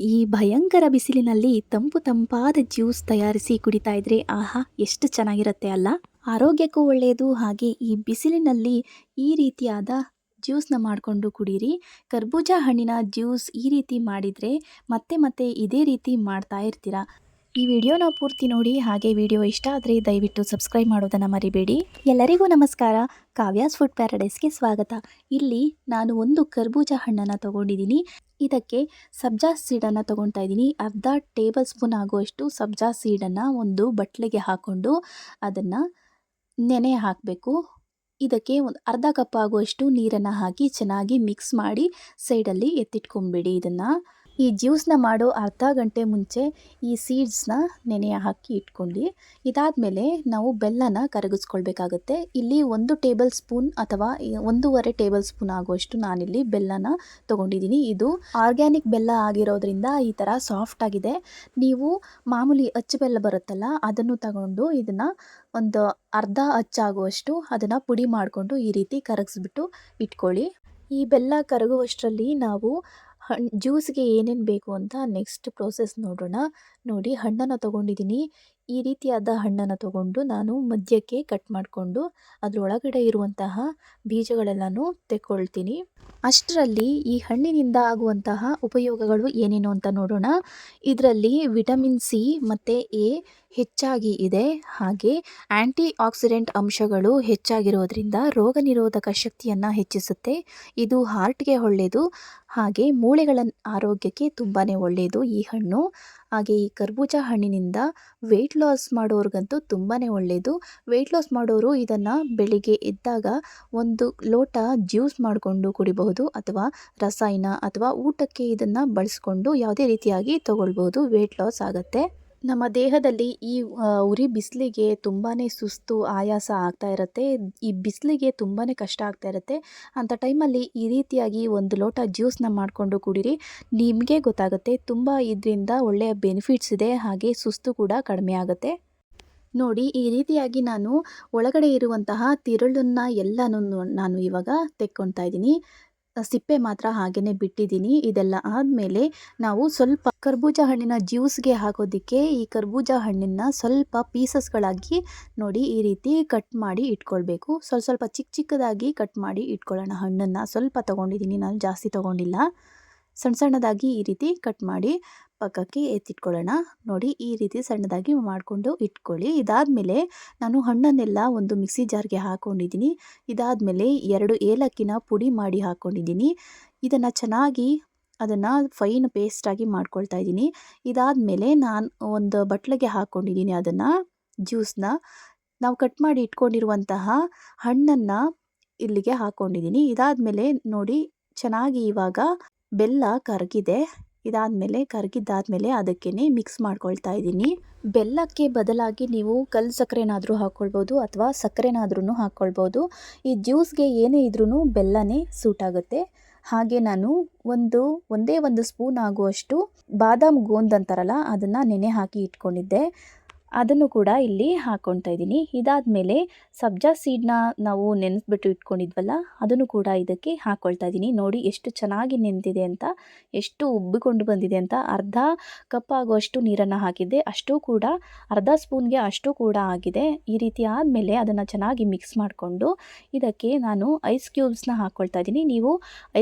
ಈ ಭಯಂಕರ ಬಿಸಿಲಿನಲ್ಲಿ ತಂಪು ತಂಪಾದ ಜ್ಯೂಸ್ ತಯಾರಿಸಿ ಕುಡಿತಾ ಇದ್ರೆ ಆಹಾ, ಎಷ್ಟು ಚೆನ್ನಾಗಿರುತ್ತೆ ಅಲ್ಲ? ಆರೋಗ್ಯಕ್ಕೂ ಒಳ್ಳೆಯದು ಹಾಗೆ ಈ ಬಿಸಿಲಿನಲ್ಲಿ ಈ ರೀತಿಯಾದ ಜ್ಯೂಸ್ನ ಮಾಡಿಕೊಂಡು ಕುಡೀರಿ. ಕರ್ಬೂಜ ಹಣ್ಣಿನ ಜ್ಯೂಸ್ ಈ ರೀತಿ ಮಾಡಿದರೆ ಮತ್ತೆ ಮತ್ತೆ ಇದೇ ರೀತಿ ಮಾಡ್ತಾ ಇರ್ತೀರಾ? ಈ ವಿಡಿಯೋನ ಪೂರ್ತಿ ನೋಡಿ, ಹಾಗೆ ವಿಡಿಯೋ ಇಷ್ಟ ಆದರೆ ದಯವಿಟ್ಟು ಸಬ್ಸ್ಕ್ರೈಬ್ ಮಾಡೋದನ್ನು ಮರಿಬೇಡಿ. ಎಲ್ಲರಿಗೂ ನಮಸ್ಕಾರ. ಕಾವ್ಯಾಸ್ ಫುಡ್ ಪ್ಯಾರಡೈಸ್ಗೆ ಸ್ವಾಗತ. ಇಲ್ಲಿ ನಾನು ಒಂದು ಕರ್ಬೂಜ ಹಣ್ಣನ್ನು ತಗೊಂಡಿದ್ದೀನಿ. ಇದಕ್ಕೆ ಸಬ್ಜಾ ಸೀಡನ್ನು ತಗೊಳ್ತಾ ಇದ್ದೀನಿ. ಅರ್ಧ ಟೇಬಲ್ ಸ್ಪೂನ್ ಆಗುವಷ್ಟು ಸಬ್ಜಾ ಸೀಡನ್ನು ಒಂದು ಬಟ್ಲಿಗೆ ಹಾಕ್ಕೊಂಡು ಅದನ್ನು ನೆನೆ ಹಾಕಬೇಕು. ಇದಕ್ಕೆ ಒಂದು ಅರ್ಧ ಕಪ್ ಆಗುವಷ್ಟು ನೀರನ್ನು ಹಾಕಿ ಚೆನ್ನಾಗಿ ಮಿಕ್ಸ್ ಮಾಡಿ ಸೈಡಲ್ಲಿ ಎತ್ತಿಟ್ಕೊಂಬಿಡಿ ಇದನ್ನು. ಈ ಜ್ಯೂಸನ್ನ ಮಾಡೋ ಅರ್ಧ ಗಂಟೆ ಮುಂಚೆ ಈ ಸೀಡ್ಸ್ನ ನೆನೆಯ ಹಾಕಿ ಇಟ್ಕೊಂಡು ಇದಾದಮೇಲೆ ನಾವು ಬೆಲ್ಲನ ಕರಗಿಸ್ಕೊಳ್ಬೇಕಾಗುತ್ತೆ. ಇಲ್ಲಿ ಒಂದು ಟೇಬಲ್ ಸ್ಪೂನ್ ಅಥವಾ ಒಂದೂವರೆ ಟೇಬಲ್ ಸ್ಪೂನ್ ಆಗುವಷ್ಟು ನಾನಿಲ್ಲಿ ಬೆಲ್ಲನ ತೊಗೊಂಡಿದ್ದೀನಿ. ಇದು ಆರ್ಗ್ಯಾನಿಕ್ ಬೆಲ್ಲ ಆಗಿರೋದ್ರಿಂದ ಈ ಥರ ಸಾಫ್ಟ್ ಆಗಿದೆ. ನೀವು ಮಾಮೂಲಿ ಅಚ್ಚು ಬೆಲ್ಲ ಬರುತ್ತಲ್ಲ, ಅದನ್ನು ತಗೊಂಡು ಇದನ್ನು ಒಂದು ಅರ್ಧ ಅಚ್ಚಾಗುವಷ್ಟು ಅದನ್ನು ಪುಡಿ ಮಾಡಿಕೊಂಡು ಈ ರೀತಿ ಕರಗಿಸ್ಬಿಟ್ಟು ಇಟ್ಕೊಳ್ಳಿ. ಈ ಬೆಲ್ಲ ಕರಗುವಷ್ಟರಲ್ಲಿ ನಾವು ಹಣ್ಣು ಜ್ಯೂಸ್ಗೆ ಏನೇನು ಬೇಕು ಅಂತ ನೆಕ್ಸ್ಟ್ ಪ್ರೋಸೆಸ್ ನೋಡೋಣ. ನೋಡಿ ಹಣ್ಣನ್ನು ತೊಗೊಂಡಿದ್ದೀನಿ ಈ ರೀತಿಯಾದ ಹಣ್ಣನ್ನು ತಗೊಂಡು ನಾನು ಮಧ್ಯಕ್ಕೆ ಕಟ್ ಮಾಡಿಕೊಂಡು ಅದರೊಳಗಡೆ ಇರುವಂತಹ ಬೀಜಗಳೆಲ್ಲನೂ ತೆಕ್ಕೊಳ್ತೀನಿ. ಅಷ್ಟರಲ್ಲಿ ಈ ಹಣ್ಣಿನಿಂದ ಆಗುವಂತಹ ಉಪಯೋಗಗಳು ಏನೇನು ಅಂತ ನೋಡೋಣ. ಇದರಲ್ಲಿ ವಿಟಮಿನ್ ಸಿ ಮತ್ತು ಎ ಹೆಚ್ಚಾಗಿ ಇದೆ. ಹಾಗೆ ಆ್ಯಂಟಿ ಆಕ್ಸಿಡೆಂಟ್ ಅಂಶಗಳು ಹೆಚ್ಚಾಗಿರೋದ್ರಿಂದ ರೋಗ ನಿರೋಧಕ ಶಕ್ತಿಯನ್ನು ಹೆಚ್ಚಿಸುತ್ತೆ. ಇದು ಹಾರ್ಟ್ಗೆ ಒಳ್ಳೆಯದು ಹಾಗೆ ಮೂಳೆಗಳ ಆರೋಗ್ಯಕ್ಕೆ ತುಂಬಾ ಒಳ್ಳೆಯದು ಈ ಹಣ್ಣು. ಹಾಗೆ ಈ ಕರ್ಬೂಜ ಹಣ್ಣಿನಿಂದ ವೆಯ್ಟ್ ಲಾಸ್ ಮಾಡೋರಿಗಂತೂ ತುಂಬಾ ಒಳ್ಳೆಯದು ವೆಯ್ಟ್ ಲಾಸ್ ಮಾಡೋರು ಇದನ್ನು ಬೆಳಿಗ್ಗೆ ಎದ್ದಾಗ ಒಂದು ಲೋಟ ಜ್ಯೂಸ್ ಮಾಡಿಕೊಂಡು ಕುಡಿಬಹುದು ಅಥವಾ ರಸಾಯನ ಅಥವಾ ಊಟಕ್ಕೆ ಇದನ್ನು ಬಳಸ್ಕೊಂಡು ಯಾವುದೇ ರೀತಿಯಾಗಿ ತಗೊಳ್ಬೋದು ವೆಯ್ಟ್ ಲಾಸ್ ಆಗುತ್ತೆ. ನಮ್ಮ ದೇಹದಲ್ಲಿ ಈ ಉರಿ ಬಿಸಿಲಿಗೆ ತುಂಬಾ ಸುಸ್ತು, ಆಯಾಸ ಆಗ್ತಾ ಇರುತ್ತೆ. ಈ ಬಿಸಿಲಿಗೆ ತುಂಬಾ ಕಷ್ಟ ಆಗ್ತಾ ಇರುತ್ತೆ. ಅಂಥ ಟೈಮಲ್ಲಿ ಈ ರೀತಿಯಾಗಿ ಒಂದು ಲೋಟ ಜ್ಯೂಸನ್ನ ಮಾಡಿಕೊಂಡು ಕುಡೀರಿ. ನಿಮಗೆ ಗೊತ್ತಾಗುತ್ತೆ, ತುಂಬ ಇದರಿಂದ ಒಳ್ಳೆಯ ಬೆನಿಫಿಟ್ಸ್ ಇದೆ, ಹಾಗೆ ಸುಸ್ತು ಕೂಡ ಕಡಿಮೆ ಆಗುತ್ತೆ. ನೋಡಿ, ಈ ರೀತಿಯಾಗಿ ನಾನು ಒಳಗಡೆ ಇರುವಂತಹ ತಿರುಳನ್ನು ಎಲ್ಲನೂ ನಾನು ಇವಾಗ ತೆಕ್ಕೊಳ್ತಾ ಇದ್ದೀನಿ. ಸಿಪ್ಪೆ ಮಾತ್ರ ಹಾಗೆಯೇ ಬಿಟ್ಟಿದ್ದೀನಿ. ಇದೆಲ್ಲ ಆದಮೇಲೆ ನಾವು ಸ್ವಲ್ಪ ಕರ್ಬೂಜ ಹಣ್ಣಿನ ಜ್ಯೂಸ್ಗೆ ಹಾಕೋದಕ್ಕೆ ಈ ಕರ್ಬೂಜ ಹಣ್ಣನ್ನು ಸ್ವಲ್ಪ ಪೀಸಸ್ಗಳಾಗಿ ನೋಡಿ ಈ ರೀತಿ ಕಟ್ ಮಾಡಿ ಇಟ್ಕೊಳ್ಬೇಕು. ಸ್ವಲ್ಪ ಸ್ವಲ್ಪ ಚಿಕ್ಕ ಚಿಕ್ಕದಾಗಿ ಕಟ್ ಮಾಡಿ ಇಟ್ಕೊಳ್ಳೋಣ. ಹಣ್ಣನ್ನು ಸ್ವಲ್ಪ ತೊಗೊಂಡಿದ್ದೀನಿ. ನಾನು ಜಾಸ್ತಿ ತೊಗೊಂಡಿಲ್ಲ. ಸಣ್ಣ ಸಣ್ಣದಾಗಿ ಈ ರೀತಿ ಕಟ್ ಮಾಡಿ ಪಕ್ಕಕ್ಕೆ ಎತ್ತಿಟ್ಕೊಳ್ಳೋಣ. ನೋಡಿ, ಈ ರೀತಿ ಸಣ್ಣದಾಗಿ ಮಾಡಿಕೊಂಡು ಇಟ್ಕೊಳ್ಳಿ. ಇದಾದಮೇಲೆ ನಾನು ಹಣ್ಣನ್ನೆಲ್ಲ ಒಂದು ಮಿಕ್ಸಿ ಜಾರ್ಗೆ ಹಾಕ್ಕೊಂಡಿದ್ದೀನಿ ಇದಾದಮೇಲೆ ಎರಡು ಏಲಕ್ಕಿನ ಪುಡಿ ಮಾಡಿ ಹಾಕ್ಕೊಂಡಿದ್ದೀನಿ ಇದನ್ನು ಚೆನ್ನಾಗಿ ಅದನ್ನು ಫೈನ್ ಪೇಸ್ಟಾಗಿ ಮಾಡ್ಕೊಳ್ತಾ ಇದ್ದೀನಿ. ಇದಾದಮೇಲೆ ನಾನು ಒಂದು ಬಟ್ಲಿಗೆ ಹಾಕ್ಕೊಂಡಿದ್ದೀನಿ ಅದನ್ನು ಜ್ಯೂಸನ್ನ ನಾವು ಕಟ್ ಮಾಡಿ ಇಟ್ಕೊಂಡಿರುವಂತಹ ಹಣ್ಣನ್ನು ಇಲ್ಲಿಗೆ ಹಾಕ್ಕೊಂಡಿದ್ದೀನಿ ಇದಾದಮೇಲೆ ನೋಡಿ, ಚೆನ್ನಾಗಿ ಇವಾಗ ಬೆಲ್ಲ ಕರಗಿದೆ. ಇದಾದಮೇಲೆ ಕರಗಿದ್ದಾದಮೇಲೆ ಅದಕ್ಕೇ ಮಿಕ್ಸ್ ಮಾಡ್ಕೊಳ್ತಾ ಇದ್ದೀನಿ. ಬೆಲ್ಲಕ್ಕೆ ಬದಲಾಗಿ ನೀವು ಕಲ್ಲು ಸಕ್ಕರೆನಾದರೂ ಹಾಕ್ಕೊಳ್ಬೋದು ಅಥವಾ ಸಕ್ಕರೆನಾದ್ರೂ ಹಾಕ್ಕೊಳ್ಬೋದು ಈ ಜ್ಯೂಸ್ಗೆ ಏನೇ ಇದ್ರೂ ಬೆಲ್ಲನೇ ಸೂಟ್ ಆಗುತ್ತೆ. ಹಾಗೆ ನಾನು ಒಂದು, ಒಂದೇ ಒಂದು ಸ್ಪೂನ್ ಆಗುವಷ್ಟು ಬಾದಾಮ್ ಗೋಂದ್ ಅಂತಾರಲ್ಲ, ಅದನ್ನು ನೆನೆ ಹಾಕಿ ಇಟ್ಕೊಂಡಿದ್ದೆ. ಅದನ್ನು ಕೂಡ ಇಲ್ಲಿ ಹಾಕ್ಕೊಳ್ತಾ ಇದ್ದೀನಿ. ಇದಾದಮೇಲೆ ಸಬ್ಜಾ ಸೀಡ್ನ ನಾವು ನೆನೆಸ್ಬಿಟ್ಟು ಇಟ್ಕೊಂಡಿದ್ವಲ್ಲ, ಅದನ್ನು ಕೂಡ ಇದಕ್ಕೆ ಹಾಕ್ಕೊಳ್ತಾ ಇದ್ದೀನಿ. ನೋಡಿ ಎಷ್ಟು ಚೆನ್ನಾಗಿ ನೆಂದಿದೆ ಅಂತ, ಎಷ್ಟು ಉಬ್ಬಿಕೊಂಡು ಬಂದಿದೆ ಅಂತ. ಅರ್ಧ ಕಪ್ ಆಗುವಷ್ಟು ನೀರನ್ನು ಹಾಕಿದ್ದೆ, ಅಷ್ಟು ಕೂಡ, ಅರ್ಧ ಸ್ಪೂನ್ಗೆ ಅಷ್ಟು ಕೂಡ ಆಗಿದೆ. ಈ ರೀತಿ ಆದಮೇಲೆ ಅದನ್ನು ಚೆನ್ನಾಗಿ ಮಿಕ್ಸ್ ಮಾಡಿಕೊಂಡು ಇದಕ್ಕೆ ನಾನು ಐಸ್ ಕ್ಯೂಬ್ಸ್ನ ಹಾಕ್ಕೊಳ್ತಾ ಇದ್ದೀನಿ. ನೀವು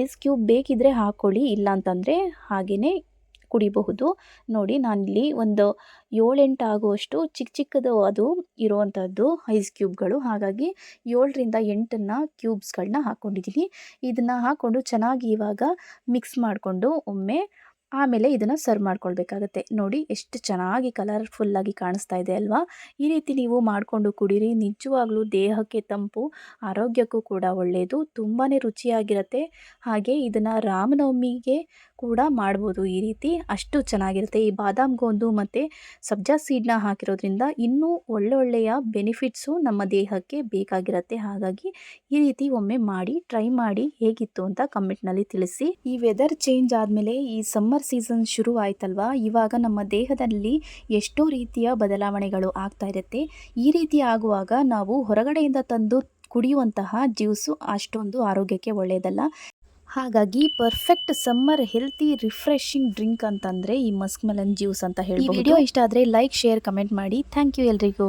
ಐಸ್ ಕ್ಯೂಬ್ ಬೇಕಿದ್ದರೆ ಹಾಕ್ಕೊಳ್ಳಿ, ಇಲ್ಲ ಅಂತಂದರೆ ಹಾಗೆಯೇ ಕುಡಿಬಹುದು. ನೋಡಿ, ನಾನಿಲ್ಲಿ ಒಂದು ಏಳೆಂಟು ಆಗುವಷ್ಟು ಚಿಕ್ಕ ಚಿಕ್ಕದು ಅದು ಇರುವಂಥದ್ದು ಐಸ್ ಕ್ಯೂಬ್ಗಳು. ಹಾಗಾಗಿ ಏಳರಿಂದ ಎಂಟನ್ನು ಕ್ಯೂಬ್ಸ್ಗಳನ್ನ ಹಾಕ್ಕೊಂಡಿದ್ದೀನಿ ಇದನ್ನು ಹಾಕ್ಕೊಂಡು ಚೆನ್ನಾಗಿ ಇವಾಗ ಮಿಕ್ಸ್ ಮಾಡಿಕೊಂಡು ಒಮ್ಮೆ ಆಮೇಲೆ ಇದನ್ನು ಸರ್ವ್ ಮಾಡ್ಕೊಳ್ಬೇಕಾಗತ್ತೆ. ನೋಡಿ, ಎಷ್ಟು ಚೆನ್ನಾಗಿ ಕಲರ್ಫುಲ್ಲಾಗಿ ಕಾಣಿಸ್ತಾ ಇದೆ ಅಲ್ವಾ? ಈ ರೀತಿ ನೀವು ಮಾಡಿಕೊಂಡು ಕುಡೀರಿ. ನಿಜವಾಗ್ಲೂ ದೇಹಕ್ಕೆ ತಂಪು, ಆರೋಗ್ಯಕ್ಕೂ ಕೂಡ ಒಳ್ಳೆಯದು ತುಂಬಾ ರುಚಿಯಾಗಿರುತ್ತೆ. ಹಾಗೆ ಇದನ್ನು ರಾಮನವಮಿಗೆ ಕೂಡ ಮಾಡ್ಬೋದು ಈ ರೀತಿ. ಅಷ್ಟು ಚೆನ್ನಾಗಿರುತ್ತೆ. ಈ ಬಾದಾಮ್ ಗೋಂದು ಮತ್ತು ಸಬ್ಜಾ ಸೀಡ್ನ ಹಾಕಿರೋದ್ರಿಂದ ಇನ್ನೂ ಒಳ್ಳೊಳ್ಳೆಯ ಬೆನಿಫಿಟ್ಸು ನಮ್ಮ ದೇಹಕ್ಕೆ ಬೇಕಾಗಿರುತ್ತೆ. ಹಾಗಾಗಿ ಈ ರೀತಿ ಒಮ್ಮೆ ಮಾಡಿ, ಟ್ರೈ ಮಾಡಿ ಹೇಗಿತ್ತು ಅಂತ ಕಮೆಂಟ್ನಲ್ಲಿ ತಿಳಿಸಿ. ಈ ವೆದರ್ ಚೇಂಜ್ ಆದಮೇಲೆ ಈ ಸಮ್ಮರ್ ಸೀಸನ್ ಶುರು ಆಯ್ತಲ್ವಾ ಇವಾಗ ನಮ್ಮ ದೇಹದಲ್ಲಿ ಎಷ್ಟೋ ರೀತಿಯ ಬದಲಾವಣೆಗಳು ಆಗ್ತಾ ಇರುತ್ತೆ. ಈ ರೀತಿ ಆಗುವಾಗ ನಾವು ಹೊರಗಡೆಯಿಂದ ತಂದು ಕುಡಿಯುವಂತಹ ಜ್ಯೂಸು ಅಷ್ಟೊಂದು ಆರೋಗ್ಯಕ್ಕೆ ಒಳ್ಳೆಯದಲ್ಲ. ಹಾಗಾಗಿ perfect summer healthy refreshing drink ಅಂತಂದ್ರೆ ಈ ಮಸ್ಕ್ ಮೆಲನ್ ಜ್ಯೂಸ್ ಅಂತ ಹೇಳಿ ವಿಡಿಯೋ ಇಷ್ಟ ಆದ್ರೆ ಲೈಕ್ ಶೇರ್ ಕಮೆಂಟ್ ಮಾಡಿ. ಥ್ಯಾಂಕ್ ಯು ಎಲ್ರಿಗೂ.